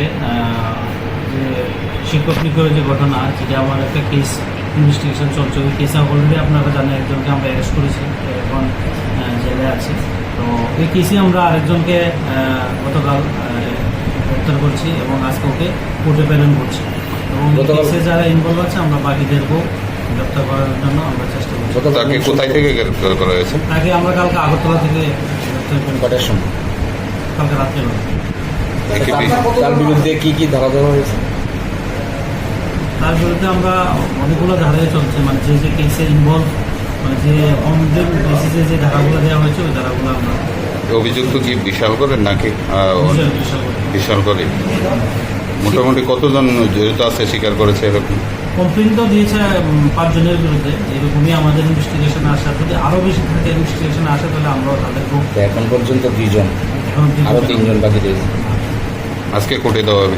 আহ, যে শিক্ষক নিকটের যে ঘটনা যেটা আমার একটা কেস ইনভেস্টিগেশন চলছে। ওই কেসে অলরেডি আপনারা জানেন একজনকে আমরা অ্যারেস্ট করেছি এখন জেলে আছে। তো এই কেসে আমরা আরেকজনকে গতকাল গ্রেপ্তার করছি এবং আজকে ওকে কোর্টে প্রেরণ করছি। এবং গতকাল- কেসে যারা ইনভলভ আছে আমরা বাকিদেরকেও গ্রেপ্তার করার জন্য আমরা চেষ্টা করছি। তাকে কোথায় থেকে গ্রেফতার করা হয়েছে? তাকে আমরা কালকে আগরতলা থেকে গ্রেপ্তার করি কটার সময়? কালকে রাত্রে। তার- বিরুদ্ধে কি কি ধারা দেওয়া হয়েছে? তার বিরুদ্ধে আমরা অনেকগুলো ধারায় চলছে মানে যে যে কেসে ইনভলভ মানে যে বেসিসে যে ধারাগুলো দেওয়া হয়েছে ওই ধারাগুলো আমরা অভিযুক্ত কি বিশাল করেন নাকি বিশাল করি। মোটামুটি কতজন জড়িত আছে স্বীকার করেছে এরকম? কমপ্লেন তো দিয়েছে পাঁচজনের বিরুদ্ধে। এরকমই আমাদের ইনভেস্টিগেশন আসা যদি আরও বেশি থাকে ইনভেস্টিগেশন আসে তাহলে আমরাও তাদেরকেও তো এখন পর্যন্ত দুইজন এখন আরও তিনজন বাকি রয়েছে। আজকে কোর্টে দেওয়া হবে।